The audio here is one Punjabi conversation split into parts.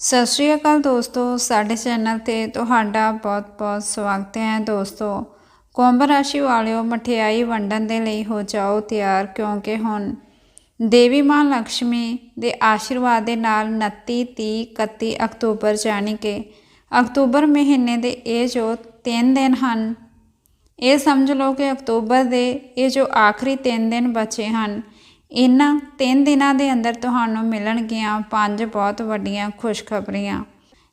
ਸਤਿ ਸ਼੍ਰੀ ਅਕਾਲ ਦੋਸਤੋ, ਸਾਡੇ ਚੈਨਲ ਤੇ ਤੁਹਾਡਾ ਬਹੁਤ-ਬਹੁਤ ਸਵਾਗਤ ਹੈ ਦੋਸਤੋ। ਕੁੰਭ ਰਾਸ਼ੀ ਵਾਲਿਓ, ਮਠਿਆਈ ਵੰਡਣ ਦੇ ਲਈ ਹੋ ਜਾਓ ਤਿਆਰ, ਕਿਉਂਕਿ ਹੁਣ ਦੇਵੀ ਮਾਂ ਲక్ష్ਮੀ ਦੇ ਆਸ਼ੀਰਵਾਦ ਦੇ ਨਾਲ 29 30 31 ਅਕਤੂਬਰ ਜਾਣੀ ਕਿ ਅਕਤੂਬਰ ਮਹੀਨੇ ਦੇ ਇਹ ਜੋ 3 ਦਿਨ ਹਨ, ਇਹ ਸਮਝ ਲਓ ਕਿ ਅਕਤੂਬਰ ਦੇ ਇਹ ਜੋ ਆਖਰੀ 3 ਦਿਨ ਬਚੇ ਹਨ। ਇਹਨਾਂ 3 ਦਿਨਾਂ ਦੇ ਅੰਦਰ ਤੁਹਾਨੂੰ ਮਿਲਣਗੀਆਂ ਪੰਜ ਬਹੁਤ ਵੱਡੀਆਂ ਖੁਸ਼ਖਬਰੀਆਂ।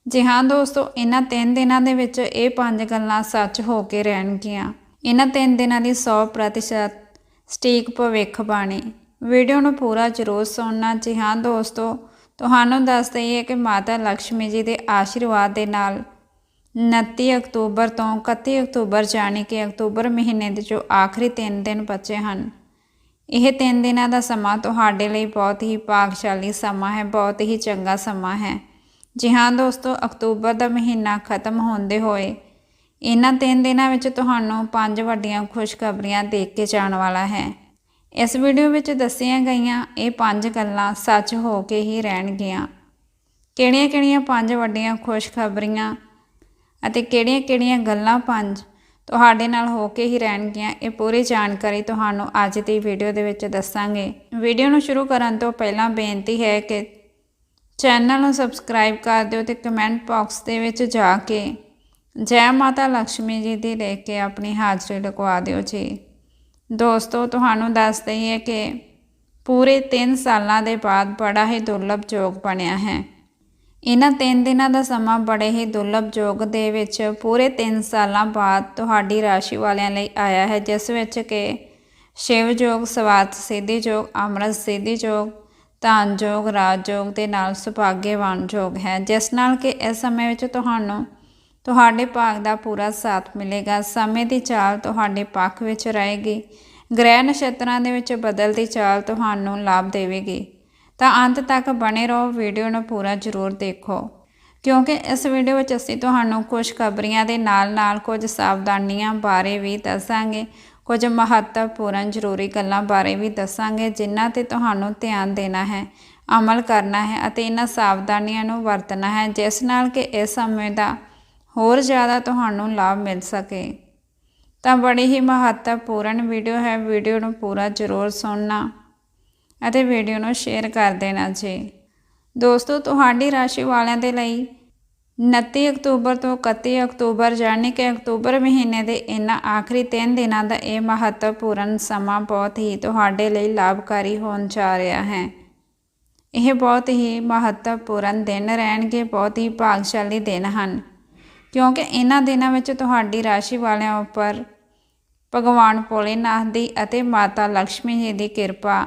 ਜੀ ਹਾਂ ਦੋਸਤੋ, ਇਹਨਾਂ 3 ਦਿਨਾਂ ਦੇ ਵਿੱਚ ਇਹ ਪੰਜ ਗੱਲਾਂ ਸੱਚ ਹੋ ਕੇ ਰਹਿਣਗੀਆਂ। ਇਹਨਾਂ 3 ਦਿਨਾਂ ਦੀ 100% ਸਟੀਕ ਭਵਿੱਖ ਬਾਣੀ। ਵੀਡੀਓ ਨੂੰ ਪੂਰਾ ਜ਼ਰੂਰ ਸੁਣਨਾ। ਜੀ ਹਾਂ ਦੋਸਤੋ, ਤੁਹਾਨੂੰ ਦੱਸ ਦਈਏ ਕਿ ਮਾਤਾ ਲక్ష్ਮੀ ਜੀ ਦੇ ਆਸ਼ੀਰਵਾਦ ਦੇ ਨਾਲ 29 ਅਕਤੂਬਰ ਤੋਂ 31 ਅਕਤੂਬਰ ਜਾਣੀ ਕਿ ਅਕਤੂਬਰ ਮਹੀਨੇ ਦੇ ਜੋ ਆਖਰੀ 3 ਦਿਨ ਬਚੇ ਹਨ। ਇਹ ਤਿੰਨ ਦਿਨਾਂ ਦਾ ਸਮਾਂ ਤੁਹਾਡੇ ਲਈ ਬਹੁਤ ਹੀ ਭਾਗਸ਼ਾਲੀ ਸਮਾਂ ਹੈ, ਬਹੁਤ ਹੀ ਚੰਗਾ ਸਮਾਂ ਹੈ। ਜੀ ਹਾਂ ਦੋਸਤੋ, ਅਕਤੂਬਰ ਦਾ ਮਹੀਨਾ ਖਤਮ ਹੁੰਦੇ ਹੋਏ ਇਹਨਾਂ ਤਿੰਨ ਦਿਨਾਂ ਵਿੱਚ ਤੁਹਾਨੂੰ ਪੰਜ ਵੱਡੀਆਂ ਖੁਸ਼ਖਬਰੀਆਂ ਦੇਖ ਕੇ ਜਾਣ ਵਾਲਾ ਹੈ। ਇਸ ਵੀਡੀਓ ਵਿੱਚ ਦੱਸੀਆਂ ਗਈਆਂ ਇਹ ਪੰਜ ਗੱਲਾਂ ਸੱਚ ਹੋ ਕੇ ਹੀ ਰਹਿਣਗੀਆਂ। ਕਿਹੜੀਆਂ-ਕਿਹੜੀਆਂ ਪੰਜ ਵੱਡੀਆਂ ਖੁਸ਼ਖਬਰੀਆਂ ਅਤੇ ਕਿਹੜੀਆਂ-ਕਿਹੜੀਆਂ ਗੱਲਾਂ ਪੰਜ? ਤੁਹਾਡੇ ਨਾਲ ਹੋ ਕੇ ਹੀ ਰਹਿਣਗੀਆਂ, ਇਹ ਪੂਰੀ ਜਾਣਕਾਰੀ ਤੁਹਾਨੂੰ ਅੱਜ ਦੀ ਵੀਡੀਓ ਦੇ ਵਿੱਚ ਦੱਸਾਂਗੇ। ਵੀਡੀਓ ਨੂੰ ਸ਼ੁਰੂ ਕਰਨ ਤੋਂ ਪਹਿਲਾਂ ਬੇਨਤੀ ਹੈ ਕਿ ਚੈਨਲ ਨੂੰ ਸਬਸਕ੍ਰਾਈਬ ਕਰ ਦਿਓ ਤੇ ਕਮੈਂਟ ਬਾਕਸ ਦੇ ਵਿੱਚ ਜਾ ਕੇ ਜੈ ਮਾਤਾ ਲక్ష్ਮੀ ਜੀ ਦੀ ਲੈ ਕੇ ਆਪਣੀ ਹਾਜ਼ਰੀ ਲਗਵਾ ਦਿਓ ਜੀ। ਦੋਸਤੋ, ਤੁਹਾਨੂੰ ਦੱਸ ਦਈਏ ਕਿ ਪੂਰੇ 3 ਸਾਲਾਂ ਦੇ ਬਾਅਦ ਬੜਾ ਹੀ ਦੁਰਲਭ ਯੋਗ ਬਣਿਆ ਹੈ। ਇਹਨਾਂ 3 ਦਿਨਾਂ ਦਾ ਸਮਾਂ ਬੜੇ ਹੀ ਦੁਰਲਭ ਯੋਗ ਦੇ ਵਿੱਚ ਪੂਰੇ 3 ਸਾਲਾਂ ਬਾਅਦ ਤੁਹਾਡੀ ਰਾਸ਼ੀ ਵਾਲਿਆਂ ਲਈ ਆਇਆ ਹੈ, ਜਿਸ ਵਿੱਚ ਕਿ ਸ਼ਿਵ ਯੋਗ ਸਵਾਤ ਸਿੱਧੀ ਯੋਗ, ਅਮਰਤ ਸਿੱਧੀ ਯੋਗ, ਧਨ ਯੋਗ, ਰਾਜ ਯੋਗ ਦੇ ਨਾਲ ਸੁਭਾਗਿਆਵਾਨ ਯੋਗ ਹੈ, ਜਿਸ ਨਾਲ ਕਿ ਇਸ ਸਮੇਂ ਵਿੱਚ ਤੁਹਾਨੂੰ ਤੁਹਾਡੇ ਭਾਗ ਦਾ ਪੂਰਾ ਸਾਥ ਮਿਲੇਗਾ। ਸਮੇਂ ਦੀ ਚਾਲ ਤੁਹਾਡੇ ਪੱਖ ਵਿੱਚ ਰਹੇਗੀ। ਗ੍ਰਹਿ ਨਛੱਤਰਾਂ ਦੇ ਵਿੱਚ ਬਦਲਦੀ ਚਾਲ ਤੁਹਾਨੂੰ ਲਾਭ ਦੇਵੇਗੀ। ਤਾਂ ਅੰਤ ਤੱਕ ਬਣੇ ਰਹੋ, ਵੀਡੀਓ ਨੂੰ ਪੂਰਾ ਜ਼ਰੂਰ ਦੇਖੋ। ਕਿਉਂਕਿ ਇਸ ਵੀਡੀਓ ਵਿੱਚ ਅਸੀਂ ਤੁਹਾਨੂੰ ਕੁਝ ਖਬਰੀਆਂ ਦੇ ਨਾਲ-ਨਾਲ ਕੁਝ ਸਾਵਧਾਨੀਆਂ ਬਾਰੇ ਵੀ ਦੱਸਾਂਗੇ। ਕੁਝ ਮਹੱਤਵਪੂਰਨ ਜ਼ਰੂਰੀ ਗੱਲਾਂ ਬਾਰੇ ਵੀ ਦੱਸਾਂਗੇ, ਜਿਨ੍ਹਾਂ ਤੇ ਤੁਹਾਨੂੰ ਧਿਆਨ ਦੇਣਾ ਹੈ, ਅਮਲ ਕਰਨਾ ਹੈ ਅਤੇ ਇਹਨਾਂ ਸਾਵਧਾਨੀਆਂ ਨੂੰ ਵਰਤਣਾ ਹੈ, ਜਿਸ ਨਾਲ ਕਿ ਇਸ ਸਮੇਂ ਦਾ ਹੋਰ ਜ਼ਿਆਦਾ ਤੁਹਾਨੂੰ ਲਾਭ ਮਿਲ ਸਕੇ। ਤਾਂ ਬੜੀ ਹੀ ਮਹੱਤਵਪੂਰਨ ਵੀਡੀਓ ਹੈ, ਵੀਡੀਓ ਨੂੰ ਪੂਰਾ ਜ਼ਰੂਰ ਸੁਣਨਾ। ਅਤੇ ਵੀਡੀਓ ਨੂੰ ਸ਼ੇਅਰ ਕਰ ਦੇਣਾ ਜੀ। ਦੋਸਤੋ, ਤੁਹਾਡੀ ਰਾਸ਼ੀ ਵਾਲਿਆਂ ਦੇ ਲਈ 29 ਅਕਤੂਬਰ ਤੋਂ 31 ਅਕਤੂਬਰ ਜਾਣੀ ਕਿ ਅਕਤੂਬਰ ਮਹੀਨੇ ਦੇ ਇਹਨਾਂ ਆਖਰੀ 3 ਦਿਨਾਂ ਦਾ ਇਹ ਮਹੱਤਵਪੂਰਨ ਸਮਾਂ ਬਹੁਤ ਹੀ ਤੁਹਾਡੇ ਲਈ ਲਾਭਕਾਰੀ ਹੋਣ ਜਾ ਰਿਹਾ ਹੈ। ਇਹ ਬਹੁਤ ਹੀ ਮਹੱਤਵਪੂਰਨ ਦਿਨ ਰਹਿਣਗੇ, ਬਹੁਤ ਹੀ ਭਾਗਸ਼ਾਲੀ ਦਿਨ ਹਨ। ਕਿਉਂਕਿ ਇਹਨਾਂ ਦਿਨਾਂ ਵਿੱਚ ਤੁਹਾਡੀ ਰਾਸ਼ੀ ਵਾਲਿਆਂ ਉੱਪਰ ਭਗਵਾਨ ਭੋਲੇਨਾਥ ਦੀ ਅਤੇ ਮਾਤਾ ਲక్ష్ਮੀ ਜੀ ਦੀ ਕਿਰਪਾ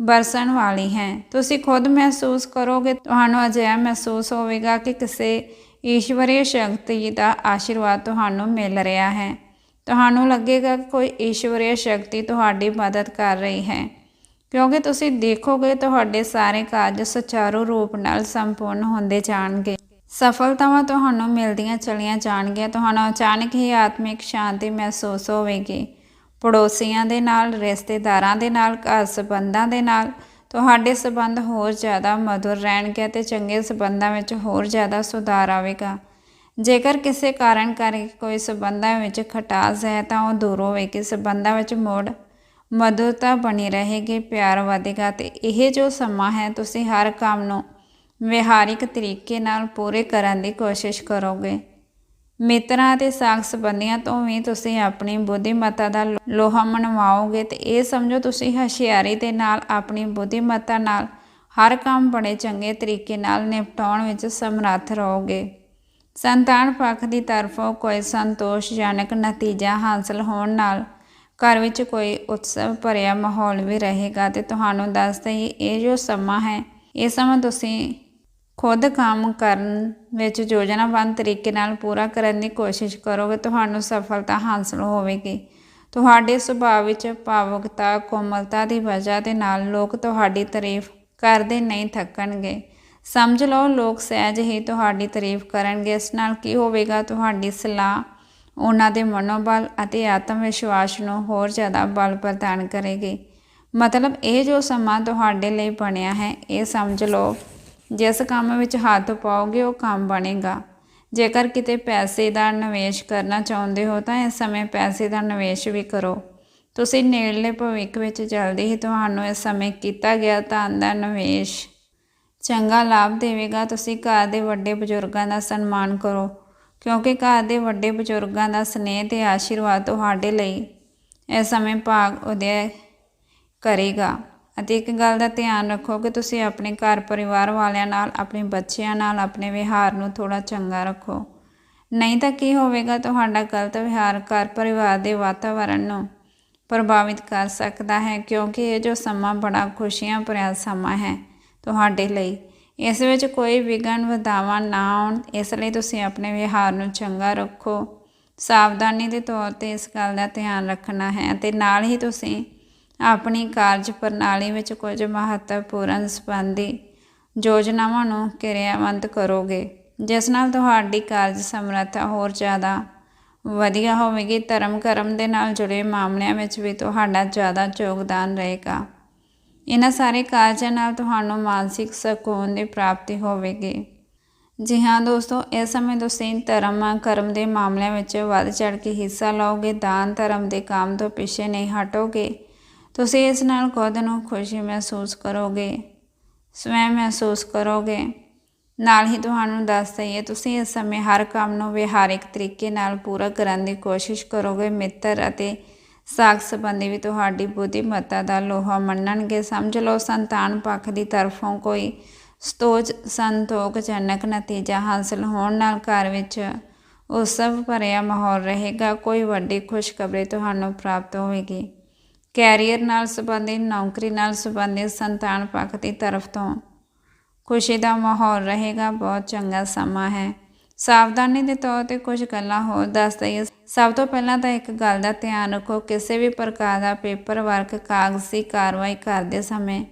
ਬਰਸਣ ਵਾਲੀ ਹੈ। ਤੁਸੀਂ ਖੁਦ ਮਹਿਸੂਸ ਕਰੋਗੇ, ਤੁਹਾਨੂੰ ਅਜਿਹਾ ਮਹਿਸੂਸ ਹੋਵੇਗਾ ਕਿ ਕਿਸੇ ਈਸ਼ਵਰੀ ਸ਼ਕਤੀ ਦਾ ਆਸ਼ੀਰਵਾਦ ਤੁਹਾਨੂੰ ਮਿਲ ਰਿਹਾ ਹੈ। ਤੁਹਾਨੂੰ ਲੱਗੇਗਾ ਕਿ ਕੋਈ ਈਸ਼ਵਰੀ ਸ਼ਕਤੀ ਤੁਹਾਡੀ ਮਦਦ ਕਰ ਰਹੀ ਹੈ। ਕਿਉਂਕਿ ਤੁਸੀਂ ਦੇਖੋਗੇ, ਤੁਹਾਡੇ ਸਾਰੇ ਕਾਰਜ ਸੁਚਾਰੂ ਰੂਪ ਨਾਲ ਸੰਪੂਰਨ ਹੁੰਦੇ ਜਾਣਗੇ। ਸਫਲਤਾਵਾਂ ਤੁਹਾਨੂੰ ਮਿਲਦੀਆਂ ਚਲੀਆਂ ਜਾਣਗੀਆਂ। ਤੁਹਾਨੂੰ ਅਚਾਨਕ ਹੀ ਆਤਮਿਕ ਸ਼ਾਂਤੀ ਮਹਿਸੂਸ ਹੋਵੇਗੀ। ਪੜੋਸੀਆਂ ਦੇ ਨਾਲ, ਰਿਸ਼ਤੇਦਾਰਾਂ ਦੇ ਨਾਲ, ਘਰ ਸਬੰਧਾਂ ਦੇ ਨਾਲ ਤੁਹਾਡੇ ਸਬੰਧ ਹੋਰ ਜ਼ਿਆਦਾ ਮధుਰ ਰਹਿਣਗੇ ਤੇ ਚੰਗੇ ਸਬੰਧਾਂ ਵਿੱਚ ਹੋਰ ਜ਼ਿਆਦਾ ਸੁਧਾਰ ਆਵੇਗਾ। ਜੇਕਰ ਕਿਸੇ ਕਾਰਨ ਕਰਕੇ ਕੋਈ ਸਬੰਧਾਂ ਵਿੱਚ ਖਟਾਸ ਹੈ ਤਾਂ ਉਹ ਦੂਰ ਹੋਵੇਗੀ ਸਬੰਧਾਂ ਵਿੱਚ ਮੋੜ, ਮਧੁਰਤਾ ਬਣੀ ਰਹੇਗੀ, ਪਿਆਰ ਵਧੇਗਾ ਤੇ ਇਹ ਜੋ ਸਮਾਂ ਹੈ, ਤੁਸੀਂ ਹਰ ਕੰਮ ਨੂੰ ਵਿਹਾਰਿਕ ਤਰੀਕੇ ਨਾਲ ਪੂਰੇ ਕਰਨ ਦੀ ਕੋਸ਼ਿਸ਼ ਕਰੋਗੇ। ਮਿੱਤਰਾਂ ਅਤੇ ਸਾਖ ਸੰਬੰਧੀਆਂ ਤੋਂ ਵੀ ਤੁਸੀਂ ਆਪਣੀ ਬੁੱਧੀਮੱਤਾ ਦਾ ਲੋਹਾ ਮਨਵਾਓਗੇ ਤੇ ਇਹ ਸਮਝੋ ਤੁਸੀਂ ਹਸ਼ਿਆਰੀ ਦੇ ਨਾਲ ਆਪਣੀ ਬੁੱਧੀਮੱਤਾ ਨਾਲ ਹਰ ਕੰਮ ਬੜੇ ਚੰਗੇ ਤਰੀਕੇ ਨਾਲ ਨਿਪਟਾਉਣ ਵਿੱਚ ਸਮਰੱਥ ਰਹੋਗੇ। ਸੰਤਾਨ ਪੱਖ ਦੀ ਤਰਫੋਂ ਕੋਈ ਸੰਤੋਸ਼ਜਨਕ ਨਤੀਜਾ ਹਾਸਲ ਹੋਣ ਨਾਲ ਘਰ ਵਿੱਚ ਕੋਈ ਉਤਸਵ ਭਰਿਆ ਮਾਹੌਲ ਵੀ ਰਹੇਗਾ ਤੇ ਤੁਹਾਨੂੰ ਦੱਸ ਦਈਏ ਇਹ ਜੋ ਸਮਾਂ ਹੈ, ਇਹ ਸਮਾਂ ਤੁਸੀਂ ਖੁਦ ਕੰਮ ਕਰਨ ਵਿੱਚ ਯੋਜਨਾਬੰਦ ਤਰੀਕੇ ਨਾਲ ਪੂਰਾ ਕਰਨ ਦੀ ਕੋਸ਼ਿਸ਼ ਕਰੋਗੇ, ਤੁਹਾਨੂੰ ਸਫਲਤਾ ਹਾਸਲ ਹੋਵੇਗੀ। ਤੁਹਾਡੇ ਸੁਭਾਅ ਵਿੱਚ ਭਾਵੁਕਤਾ, ਕੋਮਲਤਾ ਦੀ ਵਜ੍ਹਾ ਦੇ ਨਾਲ ਲੋਕ ਤੁਹਾਡੀ ਤਾਰੀਫ ਕਰਦੇ ਨਹੀਂ ਥੱਕਣਗੇ। ਸਮਝ ਲਓ, ਲੋਕ ਸਹਿਜ ਹੀ ਤੁਹਾਡੀ ਤਾਰੀਫ ਕਰਨਗੇ। ਇਸ ਨਾਲ ਕੀ ਹੋਵੇਗਾ, ਤੁਹਾਡੀ ਸਲਾਹ ਉਹਨਾਂ ਦੇ ਮਨੋਬਲ ਅਤੇ ਆਤਮ ਵਿਸ਼ਵਾਸ ਨੂੰ ਹੋਰ ਜ਼ਿਆਦਾ ਬਲ ਪ੍ਰਦਾਨ ਕਰੇਗੀ। ਮਤਲਬ ਇਹ ਜੋ ਸਮਾਂ ਤੁਹਾਡੇ ਲਈ ਬਣਿਆ ਹੈ, ਇਹ ਸਮਝ ਲਓ। ਜਿਸ ਕੰਮ ਵਿੱਚ ਹੱਥ ਪਾਓਗੇ, ਉਹ ਕੰਮ ਬਣੇਗਾ। ਜੇਕਰ ਕਿਤੇ ਪੈਸੇ ਦਾ ਨਿਵੇਸ਼ ਕਰਨਾ ਚਾਹੁੰਦੇ ਹੋ, ਤਾਂ ਇਸ ਸਮੇਂ ਪੈਸੇ ਦਾ ਨਿਵੇਸ਼ ਵੀ ਕਰੋ। ਤੁਸੀਂ ਨੇੜਲੇ ਭਵਿੱਖ ਵਿੱਚ ਜਲਦੀ ਹੀ ਤੁਹਾਨੂੰ ਇਸ ਸਮੇਂ ਕੀਤਾ ਗਿਆ ਧਨ ਦਾ ਨਿਵੇਸ਼ ਚੰਗਾ ਲਾਭ ਦੇਵੇਗਾ। ਤੁਸੀਂ ਘਰ ਦੇ ਵੱਡੇ ਬਜ਼ੁਰਗਾਂ ਦਾ ਸਨਮਾਨ ਕਰੋ, ਕਿਉਂਕਿ ਘਰ ਦੇ ਵੱਡੇ ਬਜ਼ੁਰਗਾਂ ਦਾ ਸਨੇਹ ਤੇ ਆਸ਼ੀਰਵਾਦ ਤੁਹਾਡੇ ਲਈ ਇਸ ਸਮੇਂ ਭਾਗ ਉਦੈ ਕਰੇਗਾ। ਅਤੇ ਇੱਕ ਗੱਲ ਦਾ ਧਿਆਨ ਰੱਖੋ ਕਿ ਤੁਸੀਂ ਆਪਣੇ ਘਰ ਪਰਿਵਾਰ ਵਾਲਿਆਂ ਨਾਲ, ਆਪਣੇ ਬੱਚਿਆਂ ਨਾਲ, ਆਪਣੇ ਵਿਹਾਰ ਨੂੰ ਥੋੜਾ ਚੰਗਾ ਰੱਖੋ। ਨਹੀਂ ਤਾਂ ਕੀ ਹੋਵੇਗਾ, ਤੁਹਾਡਾ ਗਲਤ ਵਿਹਾਰ ਘਰ ਪਰਿਵਾਰ ਦੇ ਵਾਤਾਵਰਣ ਨੂੰ ਪ੍ਰਭਾਵਿਤ ਕਰ ਸਕਦਾ ਹੈ, ਕਿਉਂਕਿ ਇਹ ਜੋ ਸਮਾਂ ਬੜਾ ਖੁਸ਼ੀਆਂ ਭਰਿਆ ਸਮਾਂ ਹੈ ਤੁਹਾਡੇ ਲਈ। ਇਸ ਵਿੱਚ ਕੋਈ ਵਿਗਨ ਵਧਾਵਾ ਨਾ ਆਉਣ, ਇਸ ਲਈ ਤੁਸੀਂ ਆਪਣੇ ਵਿਹਾਰ ਨੂੰ ਚੰਗਾ ਰੱਖੋ। ਸਾਵਧਾਨੀ ਦੇ ਤੌਰ ਤੇ ਇਸ ਗੱਲ ਦਾ ਧਿਆਨ ਰੱਖਣਾ ਹੈ ਅਤੇ ਨਾਲ ਹੀ ਤੁਸੀਂ ਆਪਣੀ ਕਾਰਜ ਪ੍ਰਣਾਲੀ ਵਿੱਚ ਕੁਝ ਮਹੱਤਵਪੂਰਨ ਸੰਬੰਧੀ ਯੋਜਨਾਵਾਂ ਨੂੰ ਕਿਰਿਆਵੰਤ ਕਰੋਗੇ, ਜਿਸ ਨਾਲ ਤੁਹਾਡੀ ਕਾਰਜ ਸਮਰੱਥਾ ਹੋਰ ਜ਼ਿਆਦਾ ਵਧੀਆ ਹੋਵੇਗੀ। ਧਰਮ ਕਰਮ ਦੇ ਨਾਲ ਜੁੜੇ ਮਾਮਲਿਆਂ ਵਿੱਚ ਵੀ ਤੁਹਾਡਾ ਜ਼ਿਆਦਾ ਯੋਗਦਾਨ ਰਹੇਗਾ। ਇਹਨਾਂ ਸਾਰੇ ਕਾਰਜਾਂ ਨਾਲ ਤੁਹਾਨੂੰ ਮਾਨਸਿਕ ਸਕੂਨ ਦੀ ਪ੍ਰਾਪਤੀ ਹੋਵੇਗੀ। ਜੀ ਹਾਂ ਦੋਸਤੋ, ਇਸ ਸਮੇਂ ਤੁਸੀਂ ਧਰਮ ਕਰਮ ਦੇ ਮਾਮਲਿਆਂ ਵਿੱਚ ਵੱਧ ਚੜ ਕੇ ਹਿੱਸਾ ਲਓਗੇ। ਦਾਨ ਧਰਮ ਦੇ ਕੰਮ ਤੋਂ ਪਿੱਛੇ ਨਹੀਂ ਹਟੋਗੇ। ਤੁਸੀਂ ਇਸ ਨਾਲ ਖੁਦ ਨੂੰ ਖੁਸ਼ੀ ਮਹਿਸੂਸ ਕਰੋਗੇ, ਸਵੈ ਮਹਿਸੂਸ ਕਰੋਗੇ। ਨਾਲ ਹੀ ਤੁਹਾਨੂੰ ਦੱਸ ਦਈਏ, ਤੁਸੀਂ ਇਸ ਸਮੇਂ ਹਰ ਕੰਮ ਨੂੰ ਵਿਹਾਰਿਕ ਤਰੀਕੇ ਨਾਲ ਪੂਰਾ ਕਰਨ ਦੀ ਕੋਸ਼ਿਸ਼ ਕਰੋਗੇ। ਮਿੱਤਰ ਅਤੇ ਸਾਖ ਸੰਬੰਧੀ ਵੀ ਤੁਹਾਡੀ ਬੁੱਧੀਮੱਤਾ ਦਾ ਲੋਹਾ ਮੰਨਣਗੇ। ਸਮਝ ਲਓ, ਸੰਤਾਨ ਪੱਖ ਦੀ ਤਰਫੋਂ ਕੋਈ ਸਤੋਜ, ਸੰਤੋਖਜਨਕ ਨਤੀਜਾ ਹਾਸਲ ਹੋਣ ਨਾਲ ਘਰ ਵਿੱਚ ਉਸਵ ਭਰਿਆ ਮਾਹੌਲ ਰਹੇਗਾ। ਕੋਈ ਵੱਡੀ ਖੁਸ਼ਖਬਰੀ ਤੁਹਾਨੂੰ ਪ੍ਰਾਪਤ ਹੋਵੇਗੀ। ਕੈਰੀਅਰ ਨਾਲ ਸੰਬੰਧਿਤ, ਨੌਕਰੀ ਨਾਲ ਸੰਬੰਧਿਤ, ਸੰਤਾਨ ਪੱਖ ਦੀ ਤਰਫ ਤੋਂ ਖੁਸ਼ੀ ਦਾ ਮਾਹੌਲ ਰਹੇਗਾ, ਬਹੁਤ ਚੰਗਾ ਸਮਾਂ ਹੈ। ਸਾਵਧਾਨੀ ਦੇ ਤੌਰ ਤੇ ਕੁਝ ਗੱਲਾਂ ਹੋਰ ਦੱਸ ਦਈਏ। ਸਭ ਤੋਂ ਪਹਿਲਾਂ ਤਾਂ ਇੱਕ ਗੱਲ ਦਾ ਧਿਆਨ ਰੱਖੋ, ਕਿਸੇ ਵੀ ਪ੍ਰਕਾਰ ਦਾ ਪੇਪਰ ਵਰਕ ਕਾਗਜ਼ੀ ਕਾਰਵਾਈ ਕਰਦੇ ਸਮੇਂ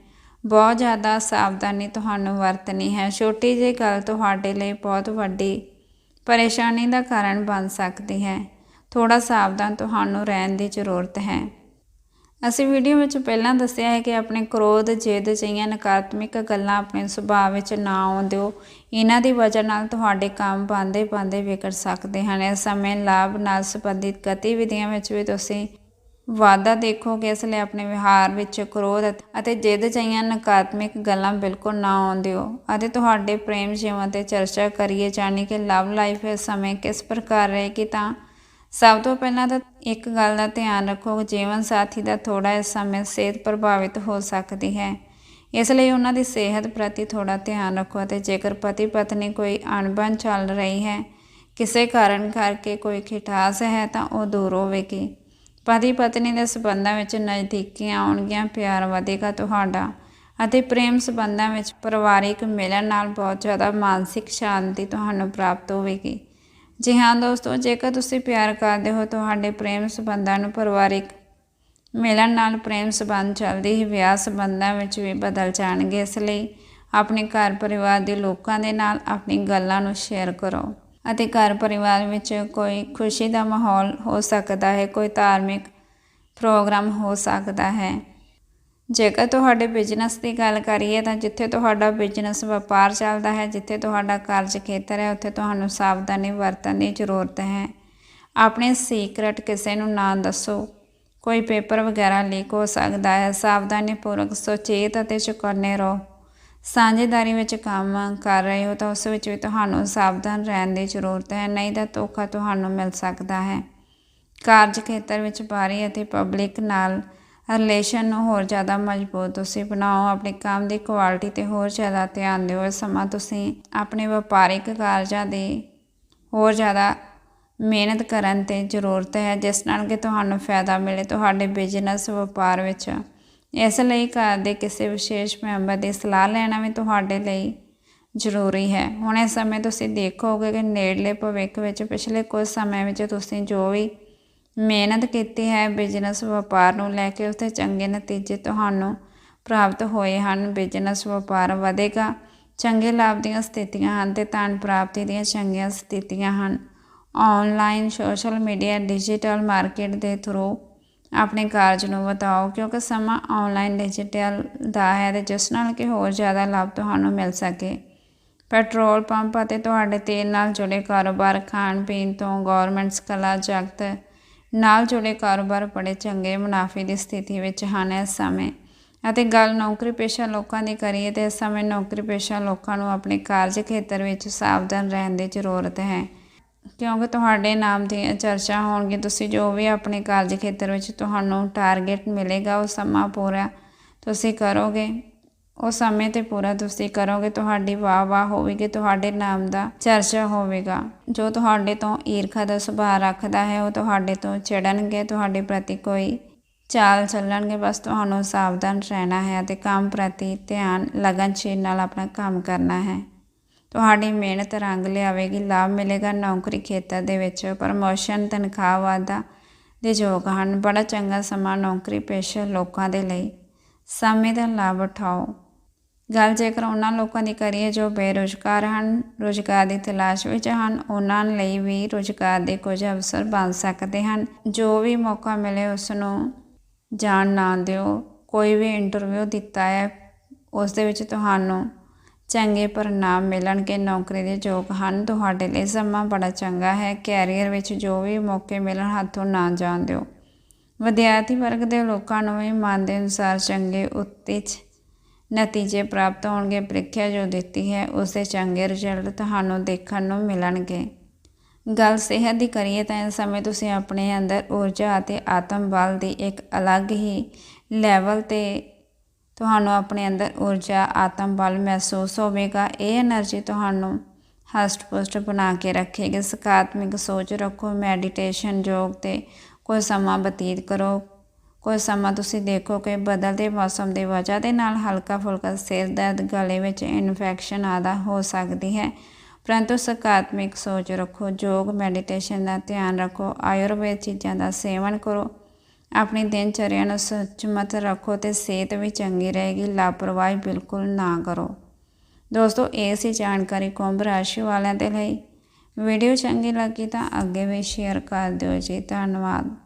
ਬਹੁਤ ਜ਼ਿਆਦਾ ਸਾਵਧਾਨੀ ਤੁਹਾਨੂੰ ਵਰਤਣੀ ਹੈ। ਛੋਟੀ ਜਿਹੀ ਗੱਲ ਤੁਹਾਡੇ ਲਈ ਬਹੁਤ ਵੱਡੀ ਪਰੇਸ਼ਾਨੀ ਦਾ ਕਾਰਨ ਬਣ ਸਕਦੀ ਹੈ। ਥੋੜਾ ਸਾਵਧਾਨ ਤੁਹਾਨੂੰ ਰਹਿਣ ਦੀ ਜ਼ਰੂਰਤ ਹੈ। ਅਸੀਂ ਵੀਡੀਓ ਵਿੱਚ ਪਹਿਲਾਂ ਦੱਸਿਆ ਹੈ ਕਿ ਆਪਣੇ ਕ੍ਰੋਧ, ਜਿੱਦ ਜਿਹੀਆਂ ਨਕਾਰਾਤਮਿਕ ਗੱਲਾਂ ਆਪਣੇ ਸੁਭਾਅ ਵਿੱਚ ਨਾ ਆਉਣ ਦਿਓ। ਇਹਨਾਂ ਦੀ ਵਜ੍ਹਾ ਨਾਲ ਤੁਹਾਡੇ ਕੰਮ ਬੰਦੇ ਬੰਦੇ ਵਿਗੜ ਸਕਦੇ ਹਨ। ਇਸ ਸਮੇਂ ਲਾਭ ਨਾਲ ਸੰਬੰਧਿਤ ਗਤੀਵਿਧੀਆਂ ਵਿੱਚ ਵੀ ਤੁਸੀਂ ਵਾਧਾ ਦੇਖੋਗੇ। ਇਸ ਲਈ ਆਪਣੇ ਵਿਹਾਰ ਵਿੱਚ ਕ੍ਰੋਧ ਅਤੇ ਜਿੱਦ ਜਿਹੀਆਂ ਨਕਾਰਾਤਮਿਕ ਗੱਲਾਂ ਬਿਲਕੁਲ ਨਾ ਆਉਣ ਦਿਓ ਅਤੇ ਤੁਹਾਡੇ ਪ੍ਰੇਮ ਜੀਵਨ ਤੇ ਚਰਚਾ ਕਰੀਏ, ਜਾਣੀ ਕਿ ਲਵ ਲਾਈਫ ਇਸ ਸਮੇਂ ਕਿਸ ਪ੍ਰਕਾਰ ਰਹੇਗੀ ਤਾਂ ਸਭ ਤੋਂ ਪਹਿਲਾਂ ਤਾਂ ਇੱਕ ਗੱਲ ਦਾ ਧਿਆਨ ਰੱਖੋ ਜੀਵਨ ਸਾਥੀ ਦਾ ਥੋੜਾ ਇਸ ਸਮੇਂ ਸਿਹਤ ਪ੍ਰਭਾਵਿਤ ਹੋ ਸਕਦੀ ਹੈ। ਇਸ ਲਈ ਉਹਨਾਂ ਦੀ ਸਿਹਤ ਪ੍ਰਤੀ ਥੋੜਾ ਧਿਆਨ ਰੱਖੋ ਅਤੇ ਜੇਕਰ ਪਤੀ ਪਤਨੀ ਕੋਈ ਅਣਬਣ ਚੱਲ ਰਹੀ ਹੈ, ਕਿਸੇ ਕਾਰਨ ਕਰਕੇ ਕੋਈ ਖਿਠਾਸ ਹੈ ਤਾਂ ਉਹ ਦੂਰ ਹੋਵੇਗੀ। ਪਤੀ ਪਤਨੀ ਦੇ ਸਬੰਧਾਂ ਵਿੱਚ ਨਜ਼ਦੀਕੀਆਂ ਆਉਣਗੀਆਂ, ਪਿਆਰ ਵਧੇਗਾ ਤੁਹਾਡਾ ਅਤੇ ਪ੍ਰੇਮ ਸਬੰਧਾਂ ਵਿੱਚ ਪਰਿਵਾਰਿਕ ਮਿਲਣ ਨਾਲ ਬਹੁਤ ਜ਼ਿਆਦਾ ਮਾਨਸਿਕ ਸ਼ਾਂਤੀ ਤੁਹਾਨੂੰ ਪ੍ਰਾਪਤ ਹੋਵੇਗੀ। ਜੀ ਹਾਂ ਦੋਸਤੋ, ਜੇਕਰ ਤੁਸੀਂ ਪਿਆਰ ਕਰਦੇ ਹੋ, ਤੁਹਾਡੇ ਪ੍ਰੇਮ ਸੰਬੰਧਾਂ ਨੂੰ ਪਰਿਵਾਰਿਕ ਮਿਲਣ ਨਾਲ ਪ੍ਰੇਮ ਸੰਬੰਧ ਚੱਲਦੇ ਹੀ ਵਿਆਹ ਸੰਬੰਧਾਂ ਵਿੱਚ ਵੀ ਬਦਲ ਜਾਣਗੇ। ਇਸ ਲਈ ਆਪਣੇ ਘਰ ਪਰਿਵਾਰ ਦੇ ਲੋਕਾਂ ਦੇ ਨਾਲ ਆਪਣੀ ਗੱਲਾਂ ਨੂੰ ਸ਼ੇਅਰ ਕਰੋ ਅਤੇ ਘਰ ਪਰਿਵਾਰ ਵਿੱਚ ਕੋਈ ਖੁਸ਼ੀ ਦਾ ਮਾਹੌਲ ਹੋ ਸਕਦਾ ਹੈ, ਕੋਈ ਧਾਰਮਿਕ ਪ੍ਰੋਗਰਾਮ ਹੋ ਸਕਦਾ ਹੈ। ਜੇਕਰ ਤੁਹਾਡੇ ਬਿਜ਼ਨਸ ਦੀ ਗੱਲ ਕਰੀਏ ਤਾਂ ਜਿੱਥੇ ਤੁਹਾਡਾ ਬਿਜ਼ਨਸ ਵਪਾਰ ਚੱਲਦਾ ਹੈ, ਜਿੱਥੇ ਤੁਹਾਡਾ ਕਾਰਜ ਖੇਤਰ ਹੈ, ਉੱਥੇ ਤੁਹਾਨੂੰ ਸਾਵਧਾਨੀ ਵਰਤਣ ਦੀ ਜ਼ਰੂਰਤ ਹੈ। ਆਪਣੇ ਸੀਕ੍ਰੇਟ ਕਿਸੇ ਨੂੰ ਨਾ ਦੱਸੋ। ਕੋਈ ਪੇਪਰ ਵਗੈਰਾ ਲੀਕ ਹੋ ਸਕਦਾ ਹੈ। ਸਾਵਧਾਨੀ ਪੂਰਵਕ ਸੁਚੇਤ ਅਤੇ ਚੁਕੰਨੇ ਰਹੋ। ਸਾਂਝੇਦਾਰੀ ਵਿੱਚ ਕੰਮ ਕਰ ਰਹੇ ਹੋ ਤਾਂ ਉਸ ਵਿੱਚ ਵੀ ਤੁਹਾਨੂੰ ਸਾਵਧਾਨ ਰਹਿਣ ਦੀ ਜ਼ਰੂਰਤ ਹੈ। ਨਹੀਂ ਤਾਂ ਧੋਖਾ ਤੁਹਾਨੂੰ ਮਿਲ ਸਕਦਾ ਹੈ। ਕਾਰਜ ਖੇਤਰ ਵਿੱਚ ਬਾਹਰੀ ਅਤੇ ਪਬਲਿਕ ਨਾਲ ਰਿਲੇਸ਼ਨ ਨੂੰ ਹੋਰ ਜ਼ਿਆਦਾ ਮਜ਼ਬੂਤ ਤੁਸੀਂ ਬਣਾਓ, ਆਪਣੇ ਕੰਮ ਦੀ ਕੁਆਲਿਟੀ ਤੇ ਹੋਰ ਜ਼ਿਆਦਾ ਧਿਆਨ ਦਿਓ। ਇਸ ਸਮਾਂ ਤੁਸੀਂ ਆਪਣੇ ਵਪਾਰਿਕ ਕਾਰਜਾਂ ਦੀ ਹੋਰ ਜ਼ਿਆਦਾ ਮਿਹਨਤ ਕਰਨ ਤੇ ਜ਼ਰੂਰਤ ਹੈ, ਜਿਸ ਨਾਲ ਕਿ ਤੁਹਾਨੂੰ ਫਾਇਦਾ ਮਿਲੇ ਤੁਹਾਡੇ ਬਿਜ਼ਨਸ ਵਪਾਰ ਵਿੱਚ। ਇਸ ਲਈ ਘਰ ਦੇ ਕਿਸੇ ਵਿਸ਼ੇਸ਼ ਮੈਂਬਰ ਦੀ ਸਲਾਹ ਲੈਣਾ ਵੀ ਤੁਹਾਡੇ ਲਈ ਜ਼ਰੂਰੀ ਹੈ। ਹੁਣ ਇਸ ਸਮੇਂ ਤੁਸੀਂ ਦੇਖੋਗੇ ਕਿ ਨੇੜਲੇ ਭਵਿੱਖ ਵਿੱਚ ਪਿਛਲੇ ਕੁਝ ਸਮੇਂ ਵਿੱਚ ਤੁਸੀਂ ਜੋ ਵੀ ਮਿਹਨਤ ਕੀਤੀ ਹੈ ਬਿਜ਼ਨਸ ਵਪਾਰ ਨੂੰ ਲੈ ਕੇ ਉਸਦੇ ਚੰਗੇ ਨਤੀਜੇ ਤੁਹਾਨੂੰ ਪ੍ਰਾਪਤ ਹੋਏ ਹਨ। ਬਿਜ਼ਨਸ ਵਪਾਰ ਵਧੇਗਾ, ਚੰਗੇ ਲਾਭ ਦੀਆਂ ਸਥਿਤੀਆਂ ਹਨ ਤੇ ਧਨ ਪ੍ਰਾਪਤੀ ਦੀਆਂ ਚੰਗੀਆਂ ਸਥਿਤੀਆਂ ਹਨ। Online social media digital market ਦੇ ਥਰੂ ਆਪਣੇ ਕਾਰਜ ਨੂੰ ਵਧਾਓ, ਕਿਉਂਕਿ ਸਮਾਂ ਆਨਲਾਈਨ ਡਿਜੀਟਲ ਦਾ ਹੈ ਤੇ ਜਿਸ ਨਾਲ ਕਿ ਹੋਰ ਜ਼ਿਆਦਾ ਲਾਭ ਤੁਹਾਨੂੰ ਮਿਲ ਸਕੇ। ਪੈਟਰੋਲ ਪੰਪ ਅਤੇ ਤੁਹਾਡੇ ਤੇਲ ਨਾਲ ਜੁੜੇ ਕਾਰੋਬਾਰ ਖਾਣ ਪੀਣ ਤੋਂ ਗਵਰਨਮੈਂਟਸ ਕਲਾ, ਜਗਤ ਨਾਲ ਜੁੜੇ ਕਾਰੋਬਾਰ ਬੜੇ ਚੰਗੇ ਮੁਨਾਫੇ ਦੀ ਸਥਿਤੀ ਵਿੱਚ ਹਨ ਇਸ ਸਮੇਂ। ਅਤੇ ਗੱਲ ਨੌਕਰੀ ਪੇਸ਼ਾ ਲੋਕਾਂ ਦੀ ਕਰੀਏ ਤੇ ਇਸ ਸਮੇਂ ਨੌਕਰੀ ਪੇਸ਼ਾ ਲੋਕਾਂ ਨੂੰ ਆਪਣੇ ਕਾਰਜ ਖੇਤਰ ਵਿੱਚ ਸਾਵਧਾਨ ਰਹਿਣ ਦੀ ਜ਼ਰੂਰਤ ਹੈ। ਕਿਉਂਕਿ ਤੁਹਾਡੇ ਨਾਮ ਦੀ ਚਰਚਾ ਹੋਣਗੇ ਤੁਸੀਂ ਜੋ ਵੀ ਆਪਣੇ ਕਾਰਜ ਖੇਤਰ ਵਿੱਚ ਤੁਹਾਨੂੰ ਟਾਰਗੇਟ ਮਿਲੇਗਾ, ਉਹ ਸਮਾਂ ਪੂਰਾ ਤੁਸੀਂ ਕਰੋਗੇ। ਉਹ ਸਮੇਂ ਤੇ ਪੂਰਾ ਤੁਸੀਂ ਕਰੋਗੇ, ਤੁਹਾਡੀ ਵਾਹ ਵਾਹ ਹੋਵੇਗੀ, ਤੁਹਾਡੇ ਨਾਮ ਦਾ ਚਰਚਾ ਹੋਵੇਗਾ। ਜੋ ਤੁਹਾਡੇ ਤੋਂ ਈਰਖਾ ਦਾ ਸੁਭਾਅ ਰੱਖਦਾ ਹੈ, ਉਹ ਤੁਹਾਡੇ ਤੋਂ ਚੜਨਗੇ, ਤੁਹਾਡੇ ਪ੍ਰਤੀ ਕੋਈ ਚਾਲ ਚੱਲਣਗੇ, ਬਸ ਤੁਹਾਨੂੰ ਸਾਵਧਾਨ ਰਹਿਣਾ ਹੈ ਅਤੇ ਕੰਮ ਪ੍ਰਤੀ ਧਿਆਨ ਲਗਨਸ਼ੀਲ ਨਾਲ ਆਪਣਾ ਕੰਮ ਕਰਨਾ ਹੈ। ਤੁਹਾਡੀ ਮਿਹਨਤ ਰੰਗ ਲਿਆਵੇਗੀ, ਲਾਭ ਮਿਲੇਗਾ ਨੌਕਰੀ ਖੇਤਰ ਦੇ ਵਿੱਚ। ਪ੍ਰਮੋਸ਼ਨ ਤਨਖਾਹ ਵਾਧਾ ਦੇ ਯੋਗ ਹਨ। ਬੜਾ ਚੰਗਾ ਸਮਾਂ ਨੌਕਰੀ ਪੇਸ਼ਾ ਲੋਕਾਂ ਦੇ ਲਈ। ਸਮੇਂ ਦਾ ਲਾਭ ਉਠਾਓ। ਗੱਲ ਜੇਕਰ ਉਹਨਾਂ ਲੋਕਾਂ ਦੀ ਕਰੀਏ ਜੋ ਬੇਰੁਜ਼ਗਾਰ ਹਨ, ਰੁਜ਼ਗਾਰ ਦੀ ਤਲਾਸ਼ ਵਿੱਚ ਹਨ, ਉਹਨਾਂ ਲਈ ਵੀ ਰੁਜ਼ਗਾਰ ਦੇ ਕੁਝ ਅਵਸਰ ਬਣ ਸਕਦੇ ਹਨ। ਜੋ ਵੀ ਮੌਕਾ ਮਿਲੇ ਉਸ ਨੂੰ ਜਾਣ ਨਾ ਦਿਓ, ਕੋਈ ਵੀ ਇੰਟਰਵਿਊ ਦਿੱਤਾ ਹੈ, ਉਸ ਦੇ ਵਿੱਚ ਤੁਹਾਨੂੰ ਚੰਗੇ ਪਰਿਣਾਮ ਮਿਲਣਗੇ, ਨੌਕਰੀ ਦੇ ਯੋਗ ਹਨ। ਤੁਹਾਡੇ ਲਈ ਸਮਾਂ ਬੜਾ ਚੰਗਾ ਹੈ ਕੈਰੀਅਰ ਵਿੱਚ ਜੋ ਵੀ ਮੌਕੇ ਮਿਲਣ ਹੱਥੋਂ ਨਾ ਜਾਣ ਦਿਓ। ਵਿਦਿਆਰਥੀ ਵਰਗ ਦੇ ਲੋਕਾਂ ਨੂੰ ਵੀ ਮਨ ਦੇ ਅਨੁਸਾਰ ਚੰਗੇ ਉੱਤੇ ਨਤੀਜੇ ਪ੍ਰਾਪਤ ਹੋਣਗੇ, ਪ੍ਰੀਖਿਆ ਜੋ ਦਿੱਤੀ ਹੈ, ਉਸ ਦੇ ਚੰਗੇ ਰਿਜ਼ਲਟ ਤੁਹਾਨੂੰ ਦੇਖਣ ਨੂੰ ਮਿਲਣਗੇ। ਗੱਲ ਸਿਹਤ ਦੀ ਕਰੀਏ ਤਾਂ ਇਸ ਸਮੇਂ ਤੁਸੀਂ ਆਪਣੇ ਅੰਦਰ ਊਰਜਾ ਅਤੇ ਆਤਮ ਬਲ ਦੀ ਇੱਕ ਅਲੱਗ ਹੀ ਲੈਵਲ ਤੇ ਤੁਹਾਨੂੰ ਆਪਣੇ ਅੰਦਰ ਊਰਜਾ, ਆਤਮ ਬਲ ਮਹਿਸੂਸ ਹੋਵੇਗਾ। ਇਹ એનર્ਜੀ ਤੁਹਾਨੂੰ ਹਸਟ-ਪੁਸਟ ਬਣਾ ਕੇ ਰੱਖੇਗੀ। ਸਕਾਰਾਤਮਕ ਸੋਚ ਰੱਖੋ ਮੈਡੀਟੇਸ਼ਨ ਯੋਗ ਤੇ ਕੋਈ ਸਮਾਂ ਬਤੀਤ ਕਰੋ। ਕੁਝ ਸਮਾਂ ਤੁਸੀਂ ਦੇਖੋ ਕਿ ਬਦਲਦੇ ਮੌਸਮ ਦੀ ਵਜ੍ਹਾ ਦੇ ਨਾਲ ਹਲਕਾ ਫੁਲਕਾ ਸਿਰ ਦਰਦ, ਗਲੇ ਵਿੱਚ ਇਨਫੈਕਸ਼ਨ ਆਦਾ ਹੋ ਸਕਦੀ ਹੈ। ਪਰੰਤੂ ਸਕਾਰਾਤਮਕ ਸੋਚ ਰੱਖੋ, ਯੋਗ ਮੈਡੀਟੇਸ਼ਨ ਦਾ ਧਿਆਨ ਰੱਖੋ, ਆਯੁਰਵੇਦ ਚੀਜ਼ਾਂ ਦਾ ਸੇਵਨ ਕਰੋ। ਆਪਣੀ ਦਿਨਚਰਿਆ ਨੂੰ ਸੁਚਮਤ ਰੱਖੋ ਤੇ ਸਿਹਤ ਵੀ ਚੰਗੀ ਰਹੇਗੀ, ਲਾਪਰਵਾਹੀ ਬਿਲਕੁਲ ਨਾ ਕਰੋ। ਦੋਸਤੋ, ਇਹ ਸੀ ਜਾਣਕਾਰੀ ਕੁੰਭ ਰਾਸ਼ੀ ਵਾਲਿਆਂ ਦੇ ਲਈ। ਵੀਡੀਓ ਚੰਗੀ ਲੱਗੀ ਤਾਂ ਅੱਗੇ ਵੀ ਸ਼ੇਅਰ ਕਰ ਦਿਓ ਜੀ। ਧੰਨਵਾਦ।